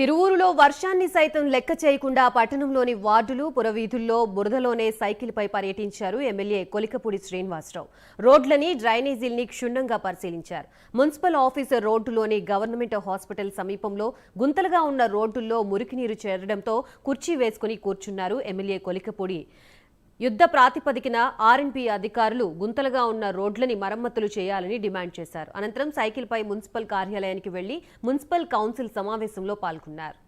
తిరువూరులో వర్షాన్ని సైతం లెక్క చేయకుండా పట్టణంలోని వార్డులు పురవీధుల్లో బురదలోనే సైకిల్పై పర్యటించారు ఎమ్మెల్యే కొలికపూడి శ్రీనివాసరావు. రోడ్లని డ్రైనేజీల్ని క్షుణ్ణంగా పరిశీలించారు. మున్సిపల్ ఆఫీసర్ రోడ్డులోని గవర్నమెంట్ హాస్పిటల్ సమీపంలో గుంతలుగా ఉన్న రోడ్డుల్లో మురికి నీరు చేరడంతో కుర్చీ వేసుకుని కూర్చున్నారు ఎమ్మెల్యే కొలికపూడి. యుద్ధ ప్రాతిపదికన ఆర్ఎన్పి అధికారులు గుంతలుగా ఉన్న రోడ్లని మరమ్మతులు చేయాలని డిమాండ్ చేశారు. అనంతరం సైకిల్పై మున్సిపల్ కార్యాలయానికి వెళ్ళి మున్సిపల్ కౌన్సిల్ సమావేశంలో పాల్గొన్నారు.